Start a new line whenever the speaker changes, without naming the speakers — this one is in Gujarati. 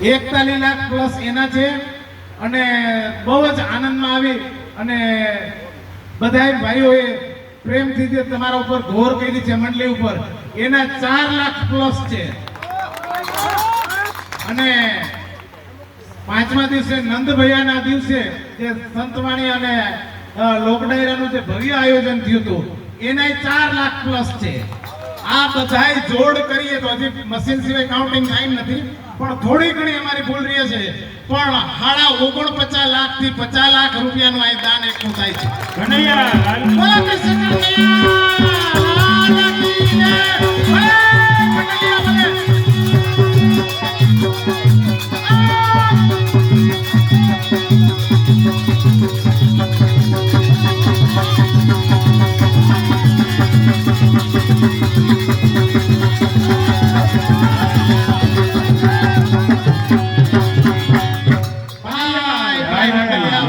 એકતાલીસ લાખ પ્લસ એના છે. અને બહુ જ આનંદમાં આવી અને બધાય ભાઈઓએ પ્રેમથી જે તમારા ઉપર ઘોર કરી છે મંડળી ઉપર, એના ચાર લાખ પ્લસ છે. અને પાંચમા દિવસે નંદભૈયાના દિવસે જે સંતવાણી અને લોકડાયરાનું જે ભવ્ય આયોજન થયું હતું, એનાય ચાર લાખ પ્લસ છે. આ બધાય જોડ કરીએ તો હજી મશીન સિવાય કાઉન્ટિંગ ટાઈમ નથી. પણ થોડી ઘણી અમારી ભૂલ રહી છે. પણ હાડા ઓગણપચાસ લાખથી પચાસ લાખ રૂપિયાનું આ દાન એકઠું થાય છે.
કનૈયા લાલ
બોલો કૃષ્ણ કનૈયા લાલ કી જય. ભલે કનૈયા ભલે. ભાઈ ભાઈ મંડળિયા